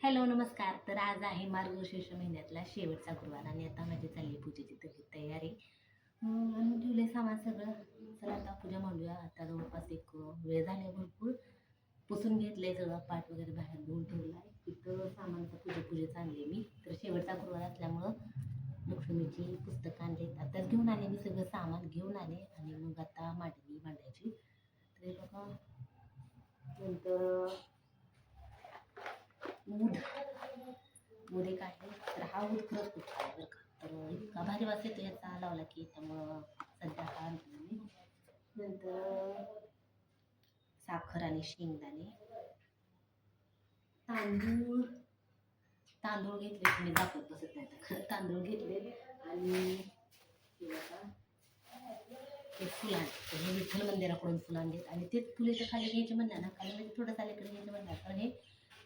Hello नमस्कार. तर आज आहे मार्गशीर्ष महिन्यातला शेवटचा गुरुवार आणि आता माझी चालली पूजेची तशी तयारी. ठेवले सामान सगळं. चला आता पूजा मांडूया. आता जवळपास एक वेळ झाला भरपूर. पुसून घेतलंय सगळं पाठ वगैरे बाहेर धुवून ठेवला आहे तिथं सामानचं पूजा पूजा चालली मी. तर शेवटचा गुरुवार असल्यामुळं लक्ष्मीची पुस्तकं आणले आताच घेऊन आले मी सगळं सामान घेऊन आले आणि मग आता मांडणी मांडायची. तर बघा. नंतर उद ऊद एक आहे? तर हा उद खरंच खूप छान आहे बरं का. तर इतका भारी वास येतो याचा लावला की त्यामुळं सध्या हा नंतर साखर आणि शेंगदाणे तांदूळ तांदूळ घेतले तुम्ही दाखवत बसत नाही तर तांदूळ घेतले आणि ते फुलं हे विठ्ठल मंदिराकडून फुलं आणलेत आणि तेच फुले तर खाली घ्यायचे म्हणणार ना खाली म्हणजे थोडंसं अलीकडे घ्यायचे म्हणणार. कारण हे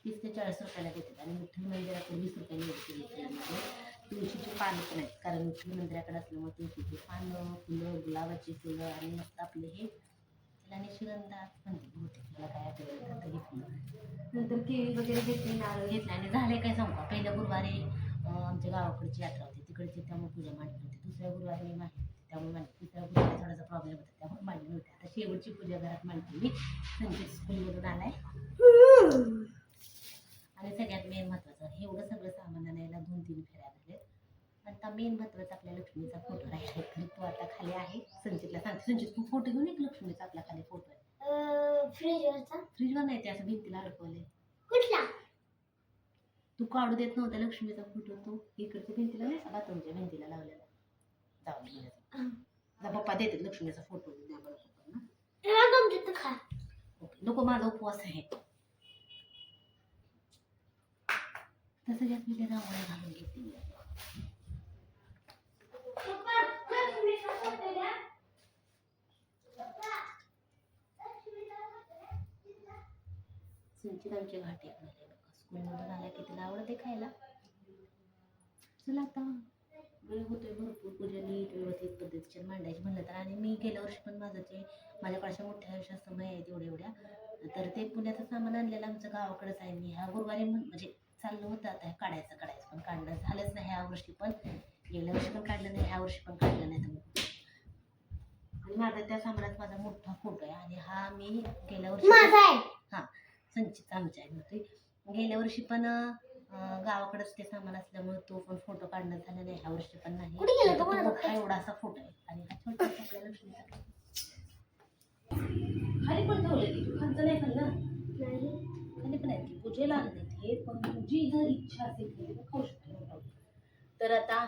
तीस ते चाळीस रुपयाला देतात आणि विठ्ठल मंदिराकडे वीस रुपयाला घेतल्यामध्ये तुळशीची पानं पण आहेत कारण विठ्ठल मंदिराकडे असल्यामुळे तुळशीची पानं फुलं गुलाबाची फुलं आणि मस्त आपले हे त्याला निशिगंधा म्हणते बहुतेक त्याला काय आठवलं तर नंतर केळी वगैरे घेतली नारळ. घेतला आणि झाले काय सांगू? का पहिल्या गुरुवारी आमच्या गावाकडची यात्रा होती. तिकडची त्यामुळे पूजा मांडली होती. दुसऱ्या गुरुवारी मी मांडली होती. त्यामुळे मांडली तिसऱ्या गुरुवारी थोडासा प्रॉब्लेम होता. त्यामुळे मांडली नव्हती. आता शेवटची पूजा घरात मांडली मी. संकेत स्कूलमधून आलाय. आणि सगळ्यात मेन महत्त्वाचं एवढं सगळं सामान आणायला दोन तीन फेऱ्या झाल्यात आता मेन महत्त्वाचा आपल्या लक्ष्मीचा फोटो राहिला तर तो आता खाली आहे. संचितला सांगते. संचित तू फोटो घेऊन एक लक्ष्मीचा आपला खाली फोटो आहे? फ्रीजवरचा फ्रीजवर नाही ते असं भिंतीला अडकवले कुठला? तू काढू देत नव्हता लक्ष्मीचा फोटो तो इकडच्या भिंतीला नाही बाथरूमच्या भिंतीला लावलेला. जाऊ दे पप्पा देतात लक्ष्मीचा फोटो द्या बरं ओके नको माझा उपवास आहे. तसं त्यात मी ते रांगोळ्या घालून घेते संचित आमचे घाटे स्कूलमधून आल्या की तिला आवडते खायला. चला आता. वेळ होतोय भरपूर पूजा नीट व्यवस्थित पद्धतीच्या मांडायची म्हणलं तर. आणि मी गेल्या वर्षी पण माझं जे माझ्याकडे अशा मोठ्या आयुष्यात समय आहेत एवढ्या एवढ्या. तर ते पुण्याचं सामान आणलेलं आमचं गावाकडेच आहे. मी ह्या गुरुवारी म्हणजे चाललं होतं आता हे काढायचं काढायचं. पण काढणं झालंच नाही ह्या वर्षी पण. गेल्या वर्षी पण काढलं नाही ह्या वर्षी पण काढलं नाही तर आणि माझा त्या सामानात माझा मोठा फोटो आहे आणि हा मी गेल्या वर्षी माझा आहे. संचित आमच्या आहे गेल्या वर्षी पण गावाकडेच ते सामान असल्यामुळे तो पण फोटो काढणं झालं नाही ह्या वर्षी पण नाही. एवढा असा फोटो? आहे. आणि हा छोटा आपल्या लक्ष्मीचा खाली पण ठेवले खाल्लं नाही खाली पण आहेत की पूजेला आणले हे पण तुझी जर इच्छा असेल तर खाऊ तर आता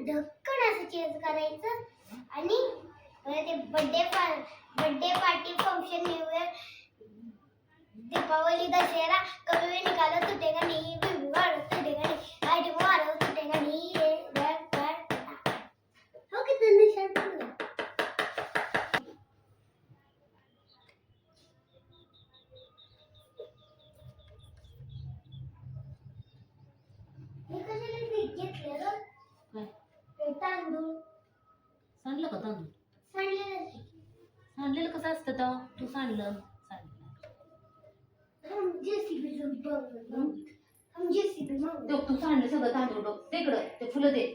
धक्कन ढक्कन असं चेंज करायचं. आणि ते birthday birthday party function new year Deepavali Dussehra कमी निकालत होते का नाही बिबी मारो टूटेगा नहीं लाइट मारो टूटेगा नहीं रे बैक बैक हो कितना निशान पड़ गया हे कशाला पीठ घेतलं ग? काय ते तांदूळ सांडलं का तांदूळ? सांडलेलं. सांडलेलं कसं असतं तर? तू सांडलं. हम जेसीबी चं बघ. हम जेसीबी मग ते सांडलं सगळं तांदूळ बघ. ते इकडं. ते फुलं दे.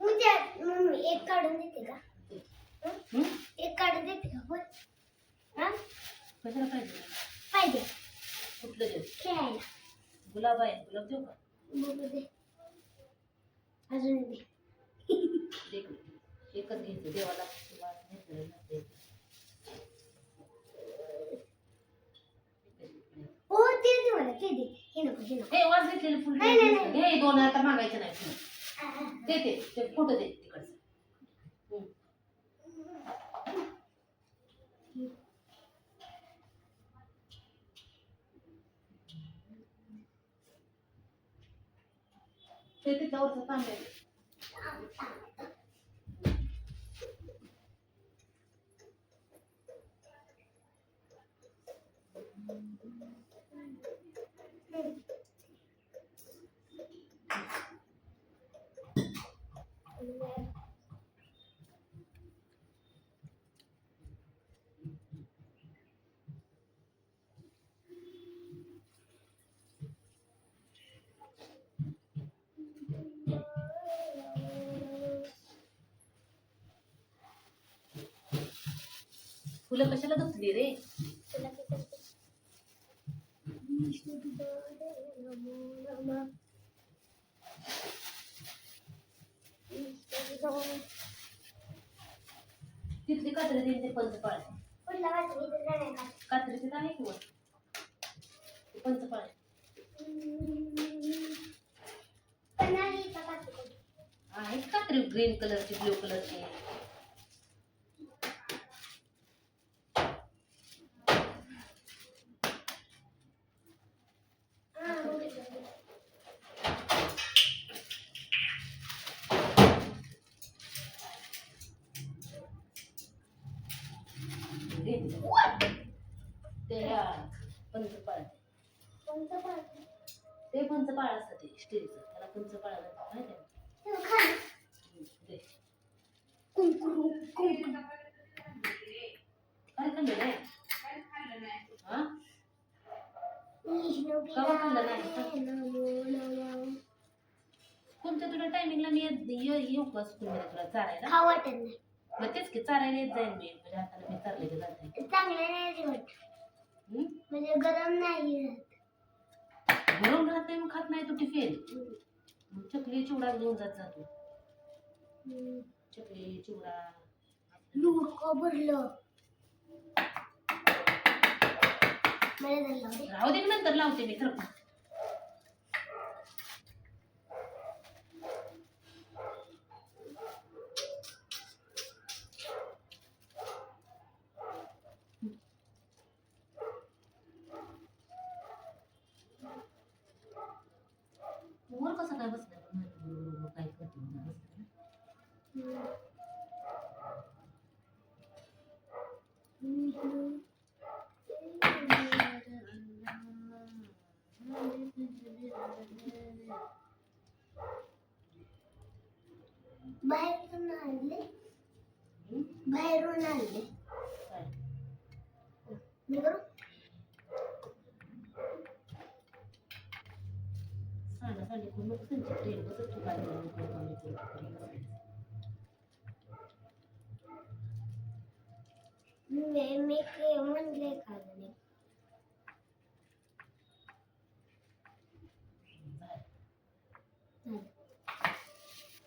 मग त्या एक काढून देते का? हं? एक काढून देते का पण हा? कशाला पाहिजे? पाहिजे. कुठलं देऊ खेळायला. गुलाब आहे. गुलाब देऊ का? बघू दे. अजून. एकच घ्यायचं देवाला. हो ते दे मला ते दे हे नको हे नको हे वाज घेतलेलं फुल नाही, नाही, नाही. घे दोन आता मागायचं नाही ते ते फोटो दे तिकडचं हं. ते त्याच्यावरचं तांबे फुलं कशाला धुतली रे? तिथली कात्री देईन ते पंचपाळ कुठला वाचली नाही कात्रीचे आहे किंवा पंचपाळ पण कात्री ग्रीन कलरची ब्ल्यू कलरची हा, बघितलं. घे. ते पंचपाळ? ते पंचपाळ असतं ते स्टीलचं त्याला पंचपाळ माहिती. काय खाल्लं नाही हा विष्णू कवा खाल्लं नाही? पिता नमो नमः. तुमच्या तुला टायमिंगला मी येऊ का स्कूलमध्ये तुला चारायला खाऊ वाटत नाही मग तेच की चारायला येत जाईल मी म्हणजे आता मी चालले जाते चांगलं नाही? म्हणजे गरम नाही राहत. गरम राहत नाही मग खात नाही तू टिफिन मग चकली चिवडा घेऊन जात जा तू हम्म. चकली चिवडा डोकं भरलं मला झालं. राहू दे की नंतर लावते मी खरं वर कसं काय बसलं काय करते म्हणून बसलं. हम्म. हम्म. बाहेरून आणले हं? बाहेरून आणले काय? मी करू सांडा सांडे करू नको संचित रे बसत तू काय करू नको काम करू नको. मी मी काय म्हणले का नाही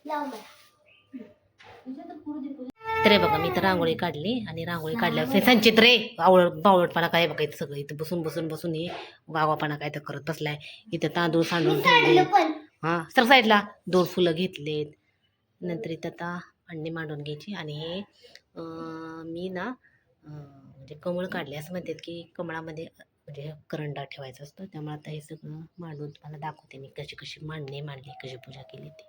लाव मला. तर हे बघा मी तर रांगोळी काढली आणि रांगोळी काढल्यावर संचित रे आवड बावळटपणा काय बघा इथं सगळं. इथं बसून बसून बसून हे गावापणा काय तर करत बसलाय. इथं तांदूळ सांडून ठेवले हां सर साईडला. दोन फुलं घेतलेत. नंतर इथं आता अंडी मांडून घ्यायची आणि हे मी ना म्हणजे कमळ काढले असं म्हणतात की कमळामध्ये म्हणजे करंडा ठेवायचा असतो. त्यामुळे आता हे सगळं मांडून तुम्हाला दाखवते मी कशी कशी मांडणी मांडली कशी पूजा केली ती.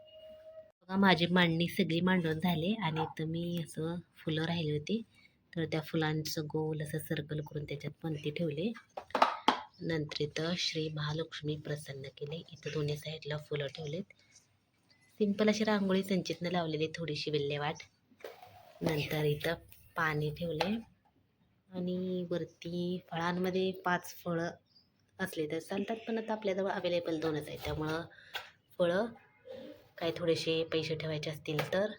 बघा माझी मांडणी सगळी मांडून झाली आणि इथं मी असं फुलं राहिली होती. तर त्या फुलांचं गोल असं सर्कल करून त्याच्यात पंती ठेवले. नंतर इथं श्री महालक्ष्मी प्रसन्न केले. इथं दोन्ही साईडला फुलं ठेवलेत. सिंपल अशी रांगोळी संचितनं लावलेली थोडीशी विल्हेवाट. नंतर इथं पाणी ठेवले. आणि वरती फळांमध्ये पाच फळं असले तर चालतात पण आता आपल्याजवळ अवेलेबल दोनच आहेत. त्यामुळं फळं काही थोडेसे पैसे ठेवायचे असतील तर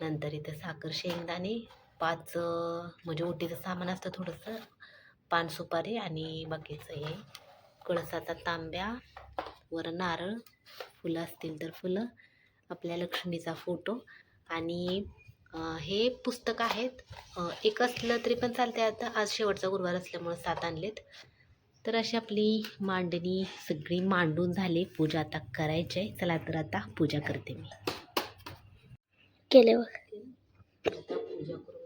नंतर इथं साखर शेंगदाणे पाच म्हणजे ओटीचं सामान असतं थोडंसं पान सुपारी आणि बाकीचं हे कळसाचा तांब्या वर नारळ फुलं असतील तर फुलं आपल्या लक्ष्मीचा फोटो आणि हे पुस्तक आहेत. एक असलं तरी पण चालते आता. आज शेवटचा गुरुवार असल्यामुळं सात आणलेत. तर अशी आपली मांडणी सगळी मांडून झाली. पूजा आता करायची आहे. चला तर आता पूजा करते मी. केले पूजा करून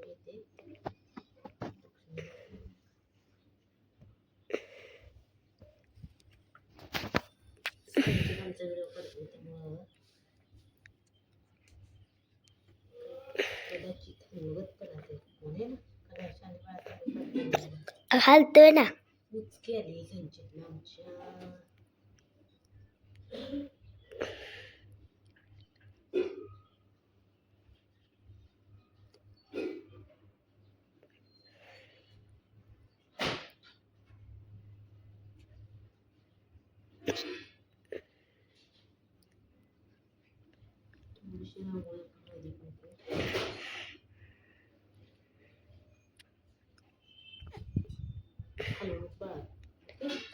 बाळाचं घालतोय ना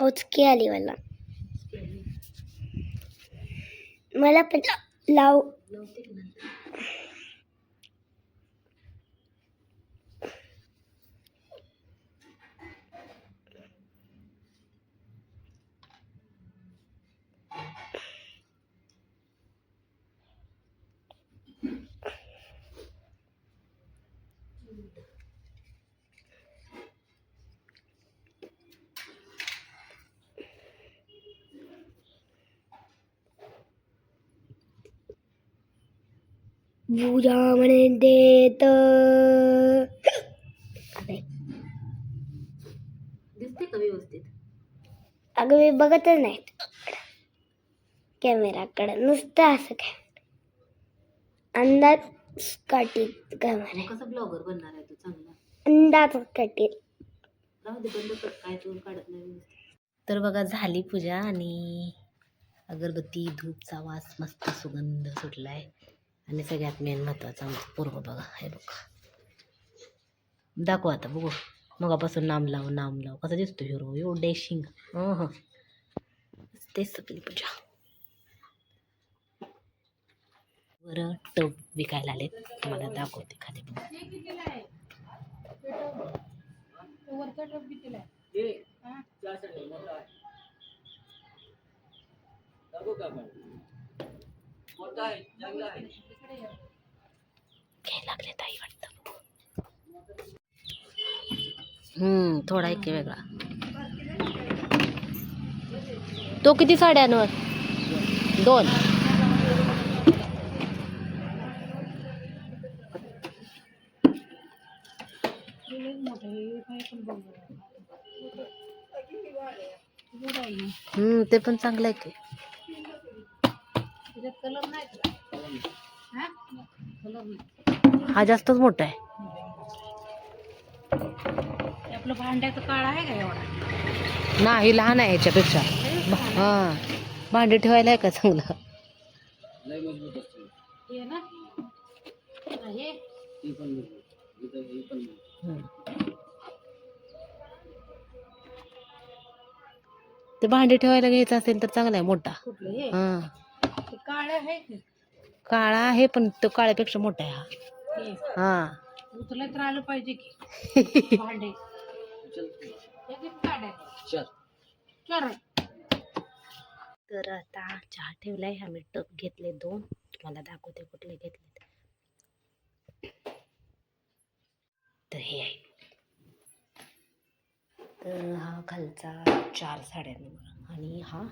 उचकी आली मला. मला पण लाव. म्हणे देत. दिसते का व्यवस्थित? अगं मी बघतच नाही कॅमेराकडे. नुसतं असं काय? अंदाज काठी कॅमेरा कसा ब्लॉगर बनणार आहे तू? चांगला. अंदाज काठी राहू दे बंद कर. काय तू काढत नाही तर बघा झाली पूजा आणि अगरबत्ती धूपचा वास मस्त सुगंध सुटलाय. आणि सगळ्यात मेन महत्वाचं आमचं पूर्व बघा हे बघा. दाखव आता बघू. मगापासून नाम लाव नाम लाव. कसा दिसतो हिरो यो डॅशिंग हं तेच आपली पूजा. बरं टब विकायला आले तुम्हाला दाखवते खाली बघा. लागले ताई वाटतं. हम्म थोडा एक वेगळा. तो किती साड्यांवर? दोन. हम्म ते पण चांगलं आहे की. हा? जास्तच मोठा आहे. आपलं भांड्याचं काळ आहे का एवढा? नाही लहान आहे ह्याच्यापेक्षा हां. भांडे ठेवायला आहे का चांगलं? लय मजबूत असते. हे ना? हे ती ही भांडे ठेवायला घ्यायचं असेल तर चांगला आहे मोठा. कुठलं हे? हा. काळे आहे की? काळा आहे पण तो काळ्यापेक्षा मोठा आहे हा. हे. हा. उचलत राहिलं पाहिजे की? भांडे. हे किती काढायचं तर आता चहा ठेवलाय आम्ही टप घेतले दोन. तुम्हाला दाखवते कुठले घेतले तर हे आहे. तर हा खालचा चार साड्या नंबर आणि हा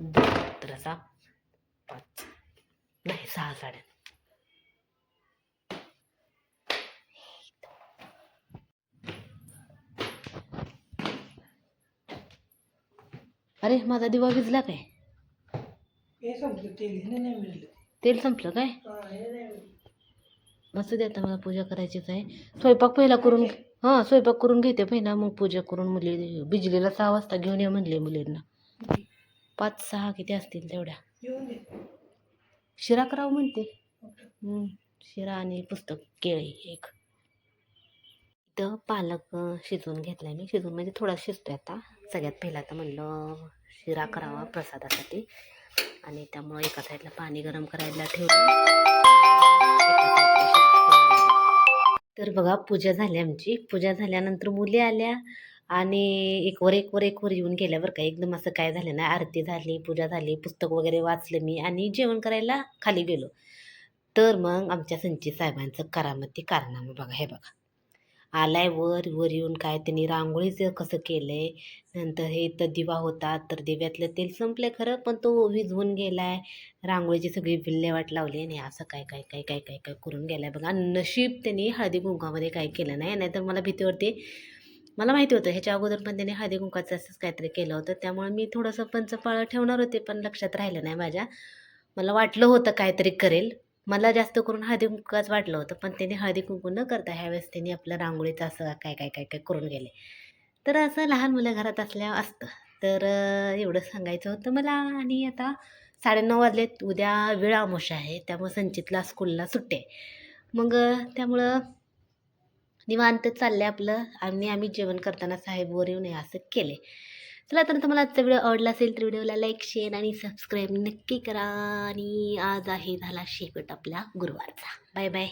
दोन नाही सहा साड्या अरे माझा दिवा भिजला काय? तेल संपलं काय? हा, हे नाही मिळलं. असू दे आता मला पूजा करायचीच आहे. स्वयंपाक पहिला करून हां स्वयंपाक करून घेते पहिला मग पूजा करून मुली बिजलीला सहा वाजता घेऊन ये म्हणले मुलींना. पाच सहा किती असतील तेवढ्या? शिरा करावं म्हणते हम्म, शिरा आणि पुस्तक केळी एक. इथं पालक शिजवून घेतलाय मी. शिजवून म्हणजे थोडा शिजतोय आता. सगळ्यात पहिला आता म्हणलं शिरा करावा प्रसादासाठी. आणि त्यामुळं एका साईडला पाणी गरम करायला ठेवलं. तर बघा पूजा झाली आमची. पूजा झाल्यानंतर मुली आल्या. आणि एक वर एक वर एक वर येऊन गेल्यावर काय का एकदम असं काय झालं नाही आरती झाली पूजा झाली पुस्तक वगैरे वाचलं मी आणि जेवण करायला खाली गेलो. तर मग आमच्या संचित साहेबांचं करामती कारनामं बघा हे बघा. आलाय वर वर येऊन काय त्यांनी रांगोळीचं कसं केलंय नंतर हे इथं दिवा होता तर दिव्यातलं तेल संपलं खरं पण तो विझवून गेलाय. रांगोळीची सगळी विल्हेवाट लावली आणि असं काय काय काय काय काय काय करून गेलाय बघा. नशीब त्यांनी हळदी कुंकामध्ये काय केलं नाही नाहीतर मला भीती वाटते मला माहिती होतं ह्याच्या अगोदर पण त्याने हळदी कुंकाचं असंच काहीतरी केलं होतं. त्यामुळे मी थोडंसं पंचपाळ ठेवणार होते पण लक्षात राहिलं नाही माझ्या. मला वाटलं होतं काहीतरी करेल. मला जास्त करून हळदी कुंकाच वाटलं होतं पण त्याने हळदी कुंकू न करता ह्यावेळेस त्यांनी आपलं रांगोळीचं असं काय काय काय काय करून गेले. तर असं लहान मुलं घरात असल्या असतं. तर एवढं सांगायचं होतं मला. आणि आता साडेनऊ वाजलेत उद्या वेळ आमोश आहे त्यामुळं संचितला स्कूलला सुट्टे मग त्यामुळं निवांत चाललं आहे आपलं आणि आम्ही जेवण करताना साहेब वर येऊ नये असं केले चला तर तुम्हाला आजचा व्हिडिओ आवडला असेल तर व्हिडिओला लाईक शेअर आणि सबस्क्राईब नक्की करा. आणि आज आहे झाला शेवट आपला गुरुवारचा. Bye bye.